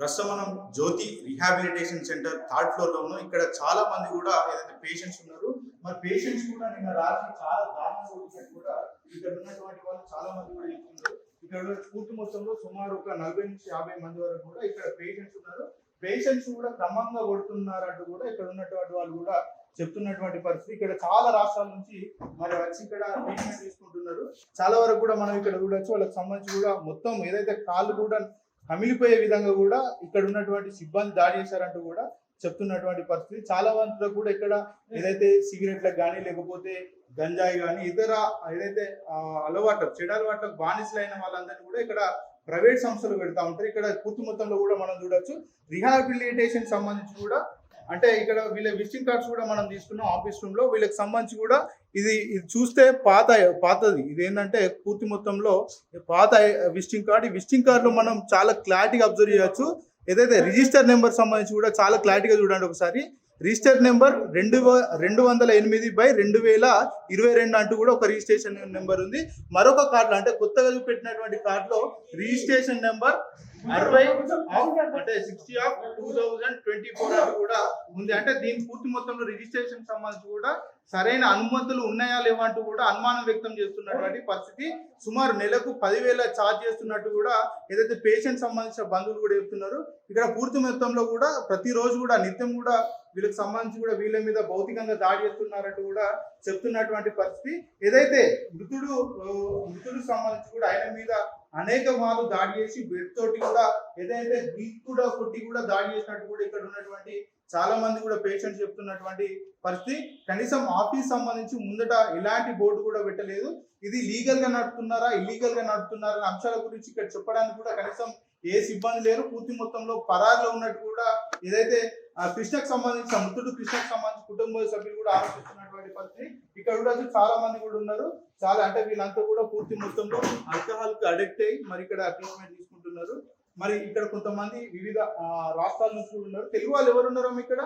ప్రస్తుతం మనం Jyothi rehabilitation centre third ఫ్లోర్లో ఉన్నాం. ఇక్కడ చాలా మంది కూడా ఏదైతే పేషెంట్స్ ఉన్నారు మరి పేషెంట్స్ కూడా నిన్న రాత్రి చాలా దారుణంగా వచ్చినట్టు కూడా. ఇక్కడ ఉన్నటువంటి వాళ్ళు చాలా మంది కూడా చెప్తున్నారు ఇక్కడ పూర్తి మొత్తంలో సుమారు ఒక నలభై నుంచి యాభై మంది వరకు కూడా ఇక్కడ పేషెంట్స్ ఉన్నారు. పేషెంట్స్ కూడా క్రమంగా కొడుతున్నారంటూ కూడా ఇక్కడ ఉన్నటువంటి వాళ్ళు కూడా చెప్తున్నటువంటి పరిస్థితి. ఇక్కడ చాలా రాష్ట్రాల నుంచి మరి వచ్చి ఇక్కడ ట్రీట్మెంట్ తీసుకుంటున్నారు. చాలా వరకు కూడా మనం ఇక్కడ చూడొచ్చు. వాళ్ళకి సంబంధించి కూడా మొత్తం ఏదైతే కాళ్ళు కూడా అమిలిపోయే విధంగా కూడా ఇక్కడ ఉన్నటువంటి సిబ్బంది దాడి చేశారంటూ కూడా చెప్తున్నటువంటి పరిస్థితి. చాలా మందిలో కూడా ఇక్కడ ఏదైతే సిగరెట్లకు కానీ లేకపోతే గంజాయి కానీ ఇతర ఏదైతే అలవాటు చెడు అలవాట్లకు బానిసలైన వాళ్ళందరినీ కూడా ఇక్కడ ప్రైవేట్ సంస్థలు పెడతా ఉంటారు. ఇక్కడ పూర్తి మొత్తంలో కూడా మనం చూడొచ్చు. రిహాబిలిటేషన్ సంబంధించి కూడా అంటే ఇక్కడ వీళ్ళ విజిటింగ్ కార్డ్స్ కూడా మనం తీసుకున్నాం ఆఫీస్ రూమ్లో. వీళ్ళకి సంబంధించి కూడా ఇది ఇది చూస్తే పాత పాతది. ఇది ఏంటంటే పూర్తి మొత్తంలో పాత విజిటింగ్ కార్డ్. ఈ విజిటింగ్ కార్డ్లో మనం చాలా క్లారిటీగా అబ్జర్వ్ చేయొచ్చు. ఏదైతే రిజిస్టర్ నెంబర్ సంబంధించి కూడా చాలా క్లారిటీగా చూడండి ఒకసారి. రిజిస్టర్ నెంబర్ రెండు రెండు వందల ఎనిమిది బై రెండు వేల ఇరవై రెండు అంటూ కూడా ఒక రిజిస్ట్రేషన్ నెంబర్ ఉంది. మరొక కార్డులో అంటే కొత్తగా చూపెట్టినటువంటి కార్డులో రిజిస్ట్రేషన్ నెంబర్ అరవై అంటే sixty of two thousand twenty four అని కూడా ఉంది. అంటే దీని పూర్తి మొత్తంలో రిజిస్ట్రేషన్ సంబంధించి కూడా సరైన అనుమతులు ఉన్నాయా లేవా అంటూ కూడా అనుమానం వ్యక్తం చేస్తున్నటువంటి పరిస్థితి. సుమారు నెలకు పదివేల ఛార్జ్ చేస్తున్నట్టు కూడా ఏదైతే పేషెంట్ సంబంధించిన బంధువులు కూడా చెప్తున్నారు. ఇక్కడ పూర్తి మొత్తంలో కూడా ప్రతిరోజు కూడా నిత్యం కూడా వీళ్ళకి సంబంధించి కూడా వీళ్ళ మీద భౌతికంగా దాడి చేస్తున్నారంటూ కూడా చెప్తున్నటువంటి పరిస్థితి. ఏదైతే మృతుడు ఆ, మృతుడికి సంబంధించి కూడా ఆయన మీద అనేక మార్లు దాడి చేసి బెడ్ తోటి కూడా ఏదైతే బీచ్ కూడా కొట్టి కూడా దాడి చేసినట్టు కూడా ఇక్కడ ఉన్నటువంటి చాలా మంది కూడా పేషెంట్స్ చెప్తున్నటువంటి పరిస్థితి. కనీసం ఆఫీస్ సంబంధించి ముందట ఎలాంటి బోర్డు కూడా పెట్టలేదు. ఇది లీగల్గా నడుపుతున్నారా ఇల్లీగల్గా నడుపుతున్నారా అనే అంశాల గురించి ఇక్కడ చెప్పడానికి కూడా కనీసం ఏ సిబ్బంది లేరు. పూర్తి మొత్తంలో పరారులో ఉన్నట్టు కూడా ఏదైతే కృష్ణకు సంబంధించిన మృతుడు కృష్ణకు సంబంధించిన కుటుంబ సభ్యులు కూడా ఆలోచిస్తున్నటువంటి పరిస్థితి. ఇక్కడ కూడా చాలా మంది కూడా ఉన్నారు. చాలా అంటే వీళ్ళంతా కూడా పూర్తి మొత్తంలో ఆల్కహాల్కి అడిక్ట్ అయ్యి మరి ఇక్కడ ట్రీట్మెంట్ తీసుకుంటున్నారు. మరి ఇక్కడ కొంతమంది వివిధ రాష్ట్రాల నుంచి కూడా ఉన్నారు. తెలుగు వాళ్ళు ఎవరు ఉన్నారో ఇక్కడ?